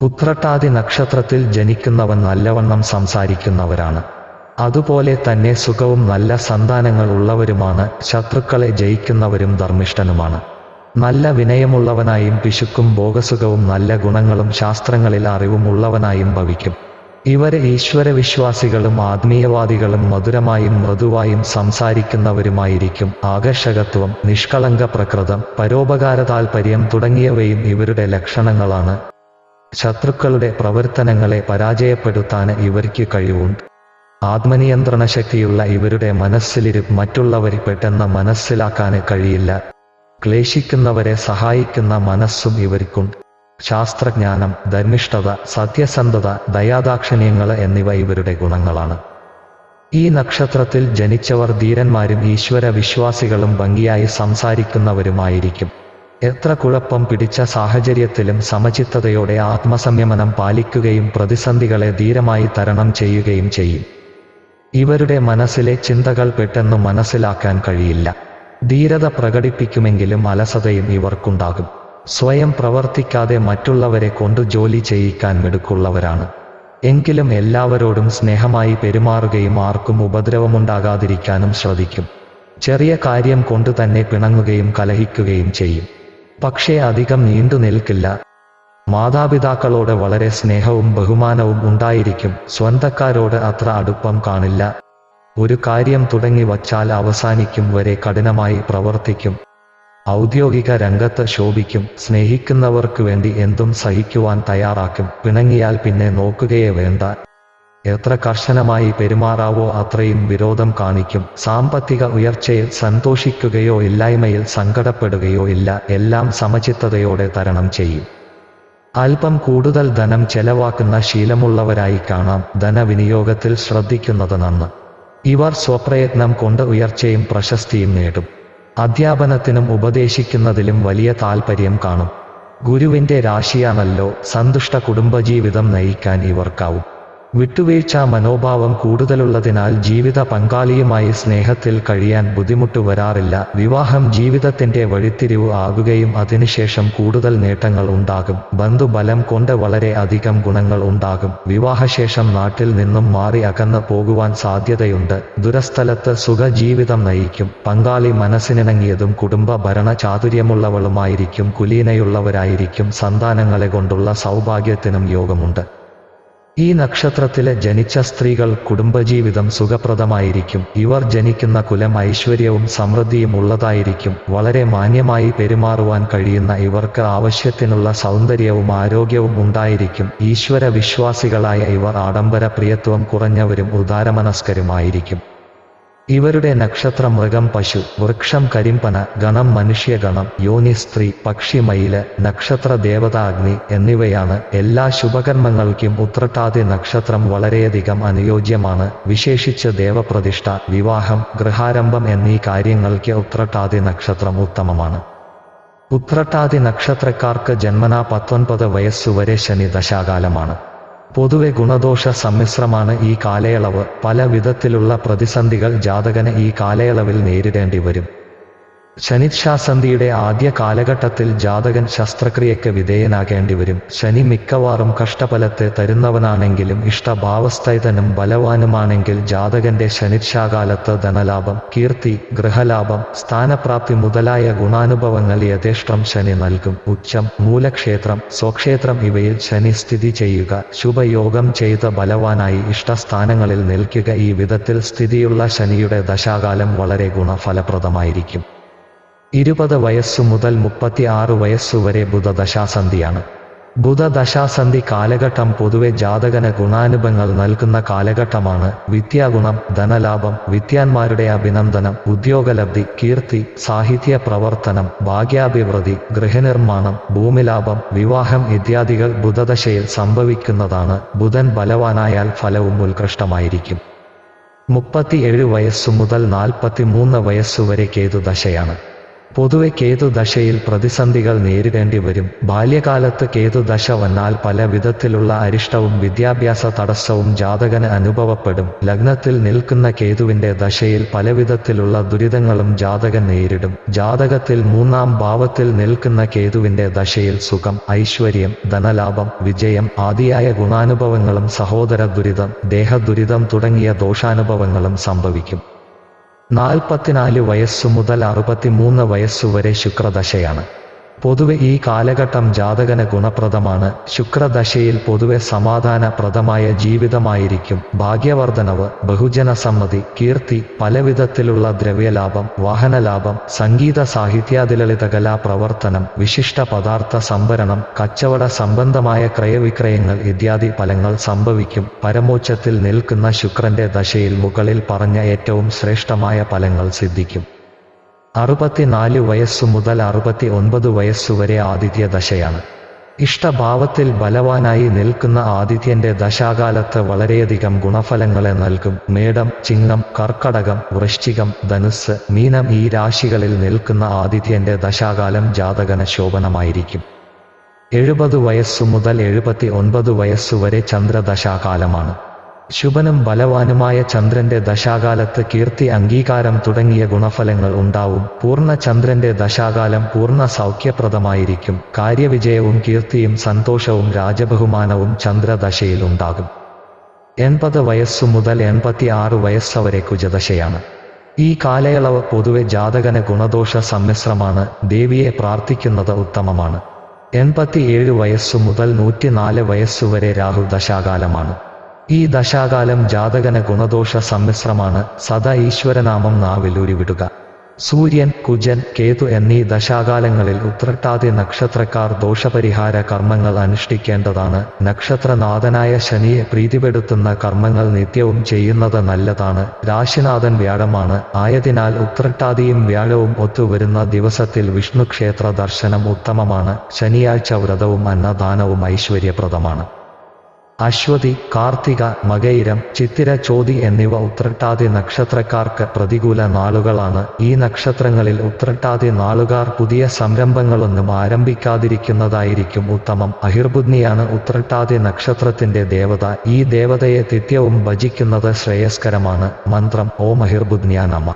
ഉത്രട്ടാതി നക്ഷത്രത്തിൽ ജനിക്കുന്നവൻ നല്ലവണ്ണം സംസാരിക്കുന്നവരാണ്. അതുപോലെ തന്നെ സുഖവും നല്ല സന്താനങ്ങൾ ഉള്ളവരുമാണ് ശത്രുക്കളെ ജയിക്കുന്നവരും ധർമ്മിഷ്ഠനുമാണ്. നല്ല വിനയമുള്ളവനായും പിശുക്കും ഭോഗസുഖവും നല്ല ഗുണങ്ങളും ശാസ്ത്രങ്ങളിൽ അറിവും ഉള്ളവനായും ഭവിക്കും. ഇവർ ഈശ്വരവിശ്വാസികളും ആത്മീയവാദികളും മധുരമായും മൃദുവായും സംസാരിക്കുന്നവരുമായിരിക്കും. ആകർഷകത്വം നിഷ്കളങ്ക പ്രകൃതം പരോപകാര താൽപര്യം തുടങ്ങിയവയും ഇവരുടെ ലക്ഷണങ്ങളാണ്. ശത്രുക്കളുടെ പ്രവർത്തനങ്ങളെ പരാജയപ്പെടുത്താൻ ഇവർക്ക് കഴിവുണ്ട്. ആത്മനിയന്ത്രണ ശക്തിയുള്ള ഇവരുടെ മനസ്സിലിരു മറ്റുള്ളവർ പെട്ടെന്ന് മനസ്സിലാക്കാൻ കഴിയില്ല. ക്ലേശിക്കുന്നവരെ സഹായിക്കുന്ന മനസ്സും ഇവർക്കുണ്ട്. ശാസ്ത്രജ്ഞാനം ധർമ്മിഷ്ഠത സത്യസന്ധത ദയാദാക്ഷിണ്യങ്ങൾ എന്നിവ ഇവരുടെ ഗുണങ്ങളാണ്. ഈ നക്ഷത്രത്തിൽ ജനിച്ചവർ ധീരന്മാരും ഈശ്വര വിശ്വാസികളും ഭംഗിയായി സംസാരിക്കുന്നവരുമായിരിക്കും. എത്ര കുഴപ്പം പിടിച്ച സാഹചര്യത്തിലും സമചിത്തതയോടെ ആത്മസംയമനം പാലിക്കുകയും പ്രതിസന്ധികളെ ധീരമായി തരണം ചെയ്യുകയും ചെയ്യും. ഇവരുടെ മനസ്സിലെ ചിന്തകൾ പെട്ടെന്ന് മനസ്സിലാക്കാൻ കഴിയില്ല. ധീരത പ്രകടിപ്പിക്കുമെങ്കിലും അലസതയും ഇവർക്കുണ്ടാകും. സ്വയം പ്രവർത്തിക്കാതെ മറ്റുള്ളവരെ കൊണ്ട് ജോലി ചെയ്യിക്കാൻ മിടുക്കുള്ളവരാണ്. എങ്കിലും എല്ലാവരോടും സ്നേഹമായി പെരുമാറുകയും ആർക്കും ഉപദ്രവമുണ്ടാകാതിരിക്കാനും ശ്രദ്ധിക്കും. ചെറിയ കാര്യം കൊണ്ട് തന്നെ പിണങ്ങുകയും കലഹിക്കുകയും ചെയ്യും. പക്ഷേ അധികം നീണ്ടു നിൽക്കില്ല. മാതാപിതാക്കളോട് വളരെ സ്നേഹവും ബഹുമാനവും ഉണ്ടായിരിക്കും. സ്വന്തക്കാരോട് അത്ര അടുപ്പം കാണില്ല. ഒരു കാര്യം തുടങ്ങി വച്ചാൽ അവസാനിക്കും വരെ കഠിനമായി പ്രവർത്തിക്കും. ഔദ്യോഗിക രംഗത്ത് ശോഭിക്കും സ്നേഹിക്കുന്നവർക്ക് വേണ്ടി എന്തും സഹിക്കുവാൻ തയ്യാറാക്കും പിണങ്ങിയാൽ പിന്നെ നോക്കുകയേ വേണ്ട. എത്ര കർശനമായി പെരുമാറാവോ അത്രയും വിരോധം കാണിക്കും. സാമ്പത്തിക ഉയർച്ചയിൽ സന്തോഷിക്കുകയോ ഇല്ലായ്മയിൽ സങ്കടപ്പെടുകയോ ഇല്ല എല്ലാം സമചിത്തതയോടെ തരണം ചെയ്യും. അല്പം കൂടുതൽ ധനം ചെലവാക്കുന്ന ശീലമുള്ളവരായി കാണാം ധനവിനിയോഗത്തിൽ ശ്രദ്ധിക്കുന്നത് നന്ന്. ഇവർ സ്വപ്രയത്നം കൊണ്ട് ഉയർച്ചയും പ്രശസ്തിയും നേടും. അധ്യാപനത്തിനും ഉപദേശിക്കുന്നതിലും വലിയ താൽപ്പര്യം കാണും. ഗുരുവിന്റെ രാശിയാണല്ലോ സന്തുഷ്ട കുടുംബജീവിതം നയിക്കാൻ ഇവർക്കാവും. വിട്ടുവീഴ്ച മനോഭാവം കൂടുതലുള്ളതിനാൽ ജീവിത പങ്കാളിയുമായി സ്നേഹത്തിൽ കഴിയാൻ ബുദ്ധിമുട്ട് വരാറില്ല. വിവാഹം ജീവിതത്തിന്റെ വഴിത്തിരിവ് ആകുകയും അതിനുശേഷം കൂടുതൽ നേട്ടങ്ങൾ ഉണ്ടാകും. ബന്ധുബലം കൊണ്ട് വളരെ അധികം ഗുണങ്ങൾ ഉണ്ടാകും. വിവാഹശേഷം നാട്ടിൽ നിന്നും മാറി അകന്നു പോകുവാൻ സാധ്യതയുണ്ട്. ദുരസ്ഥലത്ത് സുഖജീവിതം നയിക്കും. പങ്കാളി മനസ്സിനിണങ്ങിയതും കുടുംബ ഭരണ ചാതുര്യമുള്ളവളുമായിരിക്കും. കുലീനയുള്ളവരായിരിക്കും. സന്താനങ്ങളെ കൊണ്ടുള്ള സൗഭാഗ്യത്തിനും യോഗമുണ്ട്. ഈ നക്ഷത്രത്തിലെ ജനിച്ച സ്ത്രീകൾ കുടുംബജീവിതം സുഖപ്രദമായിരിക്കും. ഇവർ ജനിക്കുന്ന കുലം ഐശ്വര്യവും സമൃദ്ധിയും ഉള്ളതായിരിക്കും. വളരെ മാന്യമായി പെരുമാറുവാൻ കഴിയുന്ന ഇവർക്ക് ആവശ്യത്തിനുള്ള സൗന്ദര്യവും ആരോഗ്യവും ഉണ്ടായിരിക്കും. ഈശ്വര വിശ്വാസികളായ ഇവർ ആഡംബര പ്രിയത്വം കുറഞ്ഞവരും ഉദാരമനസ്കരുമായിരിക്കും. ഇവരുടെ നക്ഷത്രം മൃഗം പശു വൃക്ഷം കരിമ്പന ഗണം മനുഷ്യഗണം യോനി സ്ത്രീ പക്ഷി മയിൽ നക്ഷത്ര ദേവതാഗ്നി എന്നിവയാണ് എല്ലാ ശുഭകർമ്മങ്ങൾക്കും ഉത്രട്ടാതി നക്ഷത്രം വളരെയധികം അനുയോജ്യമാണ്. വിശേഷിച്ച് ദേവപ്രതിഷ്ഠ വിവാഹം ഗൃഹാരംഭം എന്നീ കാര്യങ്ങൾക്ക് ഉത്രട്ടാതി നക്ഷത്രം ഉത്തമമാണ്. ഉത്രട്ടാതി നക്ഷത്രക്കാർക്ക് ജന്മനാ പത്തൊൻപത് വയസ്സുവരെ ശനി ദശാകാലമാണ്. പൊതുവെ ഗുണദോഷ സമ്മിശ്രമാണ് ഈ കാലയളവ്. പല വിധത്തിലുള്ള പ്രതിസന്ധികൾ ജാതകന് ഈ കാലയളവിൽ നേരിടേണ്ടി വരും. ശനിശാസന്ധിയുടെ ആദ്യ കാലഘട്ടത്തിൽ ജാതകൻ ശസ്ത്രക്രിയയ്ക്ക് വിധേയനാകേണ്ടി വരും. ശനി മിക്കവാറും കഷ്ടഫലത്തെ തരുന്നവനാണെങ്കിലും ഇഷ്ടഭാവസ്ഥൈതനും ബലവാനുമാണെങ്കിൽ ജാതകന്റെ ശനിക്ഷാകാലത്ത് ധനലാഭം കീർത്തി ഗൃഹലാഭം സ്ഥാനപ്രാപ്തി മുതലായ ഗുണാനുഭവങ്ങൾ യഥേഷ്ടം ശനി നൽകും. ഉച്ചം മൂലക്ഷേത്രം സ്വക്ഷേത്രം ഇവയിൽ ശനി സ്ഥിതി ചെയ്യുക. ശുഭയോഗം ചെയ്ത ബലവാനായി ഇഷ്ടസ്ഥാനങ്ങളിൽ നിൽക്കുക. ഈ വിധത്തിൽ സ്ഥിതിയുള്ള ശനിയുടെ ദശാകാലം വളരെ ഗുണഫലപ്രദമായിരിക്കും. ഇരുപത് വയസ്സു മുതൽ മുപ്പത്തി ആറ് വയസ്സുവരെ ബുധദശാസന്ധിയാണ്. ബുധദശാസന്ധി കാലഘട്ടം പൊതുവെ ജാതകന ഗുണാനുഭവങ്ങൾ നൽകുന്ന കാലഘട്ടമാണ്. വിദ്യാഗുണം ധനലാഭം വിദ്യാന്മാരുടെ അഭിനന്ദനം ഉദ്യോഗലബ്ധി കീർത്തി സാഹിത്യ പ്രവർത്തനം ഭാഗ്യാഭിവൃദ്ധി ഗൃഹനിർമ്മാണം ഭൂമിലാഭം വിവാഹം ഇത്യാദികൾ ബുധദശയിൽ സംഭവിക്കുന്നതാണ്. ബുധൻ ബലവാനായാൽ ഫലവും ഉത്കൃഷ്ടമായിരിക്കും. മുപ്പത്തിയേഴ് വയസ്സു മുതൽ നാൽപ്പത്തിമൂന്ന് വയസ്സുവരെ കേതുദശയാണ്. പൊതുവെ കേതു ദശയിൽ പ്രതിസന്ധികൾ നേരിടേണ്ടി വരും. ബാല്യകാലത്ത് കേതു ദശ വന്നാൽ പല വിധത്തിലുള്ള അരിഷ്ടവും വിദ്യാഭ്യാസ തടസ്സവും ജാതകന് അനുഭവപ്പെടും. ലഗ്നത്തിൽ നിൽക്കുന്ന കേതുവിന്റെ ദശയിൽ പലവിധത്തിലുള്ള ദുരിതങ്ങളും ജാതകൻ നേരിടും. ജാതകത്തിൽ മൂന്നാം ഭാവത്തിൽ നിൽക്കുന്ന കേതുവിന്റെ ദശയിൽ സുഖം ഐശ്വര്യം ധനലാഭം വിജയം ആദിയായ ഗുണാനുഭവങ്ങളും സഹോദര ദുരിതം ദേഹദുരിതം തുടങ്ങിയ ദോഷാനുഭവങ്ങളും സംഭവിക്കും. നാൽപ്പത്തിനാല് വയസ്സു മുതൽ അറുപത്തിമൂന്ന് വയസ്സുവരെ ശുക്രദശയാണ്. പൊതുവെ ഈ കാലഘട്ടം ജാതകന ഗുണപ്രദമാണ്. ശുക്രദശയിൽ പൊതുവെ സമാധാനപ്രദമായ ജീവിതമായിരിക്കും. ഭാഗ്യവർദ്ധനവ് ബഹുജനസമ്മതി കീർത്തി പലവിധത്തിലുള്ള ദ്രവ്യലാഭം വാഹനലാഭം സംഗീത സാഹിത്യാതിലളിത കലാ പ്രവർത്തനം വിശിഷ്ട പദാർത്ഥ സംഭരണം കച്ചവട സംബന്ധമായ ക്രയവിക്രയങ്ങൾ ഇത്യാദി ഫലങ്ങൾ സംഭവിക്കും. പരമോച്ചത്തിൽ നിൽക്കുന്ന ശുക്രന്റെ ദശയിൽ മുകളിൽ പറഞ്ഞ ഏറ്റവും ശ്രേഷ്ഠമായ ഫലങ്ങൾ സിദ്ധിക്കും. അറുപത്തിനാല് വയസ്സു മുതൽ അറുപത്തി ഒൻപത് വയസ്സുവരെ ആദിത്യ ദശയാണ്. ഇഷ്ടഭാവത്തിൽ ബലവാനായി നിൽക്കുന്ന ആദിത്യന്റെ ദശാകാലത്ത് വളരെയധികം ഗുണഫലങ്ങളെ നൽകും. മേടം ചിങ്ങം കർക്കടകം വൃശ്ചികം ധനുസ് മീനം ഈ രാശികളിൽ നിൽക്കുന്ന ആദിത്യന്റെ ദശാകാലം ജാതകന ശോഭനമായിരിക്കും എഴുപത് വയസ്സു മുതൽ എഴുപത്തി ഒൻപത് വയസ്സുവരെ ചന്ദ്രദശാകാലമാണ്. ശുഭനും ബലവാനുമായ ചന്ദ്രന്റെ ദശാകാലത്ത് കീർത്തി അംഗീകാരം തുടങ്ങിയ ഗുണഫലങ്ങൾ ഉണ്ടാവും. പൂർണ ചന്ദ്രന്റെ ദശാകാലം പൂർണ സൗഖ്യപ്രദമായിരിക്കും. കാര്യവിജയവും കീർത്തിയും സന്തോഷവും രാജബഹുമാനവും ചന്ദ്രദശയിൽ ഉണ്ടാകും. എൺപത് വയസ്സു മുതൽ എൺപത്തി ആറ് വയസ്സവരെ കുജദശയാണ്. ഈ കാലയളവ് പൊതുവെ ജാതകന ഗുണദോഷ സമ്മിശ്രമാണ്. ദേവിയെ പ്രാർത്ഥിക്കുന്നത് ഉത്തമമാണ്. എൺപത്തിയേഴ് വയസ്സു മുതൽ നൂറ്റിനാല് വയസ്സുവരെ രാഹു ദശാകാലമാണ് ഈ ദശാകാലം ജാതകന ഗുണദോഷ സമ്മിശ്രമാണ്. സദാ ഈശ്വരനാമം നാവിൽ ഉരുവിടുക സൂര്യൻ കുജൻ കേതു എന്നീ ദശാകാലങ്ങളിൽ ഉത്രട്ടാതി നക്ഷത്രക്കാർ ദോഷപരിഹാര കർമ്മങ്ങൾ അനുഷ്ഠിക്കേണ്ടതാണ്. നക്ഷത്രനാഥനായ ശനിയെ പ്രീതിപ്പെടുത്തുന്ന കർമ്മങ്ങൾ നിത്യവും ചെയ്യുന്നത് നല്ലതാണ്. രാശിനാഥൻ വ്യാഴമാണ്. ആയതിനാൽ ഉത്രട്ടാതിയും വ്യാഴവും ഒത്തുവരുന്ന ദിവസത്തിൽ വിഷ്ണു ക്ഷേത്ര ദർശനം ഉത്തമമാണ്. ശനിയാഴ്ച വ്രതവും അന്നദാനവും ഐശ്വര്യപ്രദമാണ്. അശ്വതി കാർത്തിക മകയിരം ചിത്തിര ചോതി എന്നിവ ഉത്രട്ടാതി നക്ഷത്രക്കാർക്ക് പ്രതികൂല നാളുകളാണ്. ഈ നക്ഷത്രങ്ങളിൽ ഉത്രട്ടാതി നാളുകാർ പുതിയ സംരംഭങ്ങളൊന്നും ആരംഭിക്കാതിരിക്കുന്നതായിരിക്കും ഉത്തമം. അഹിർബുദ്നിയാണ് ഉത്രട്ടാതി നക്ഷത്രത്തിന്റെ ദേവത. ഈ ദേവതയെ തിത്യവും ഭജിക്കുന്നത് ശ്രേയസ്കരമാണ്. മന്ത്രം ഓം അഹിർബുദ്നിയ നമ.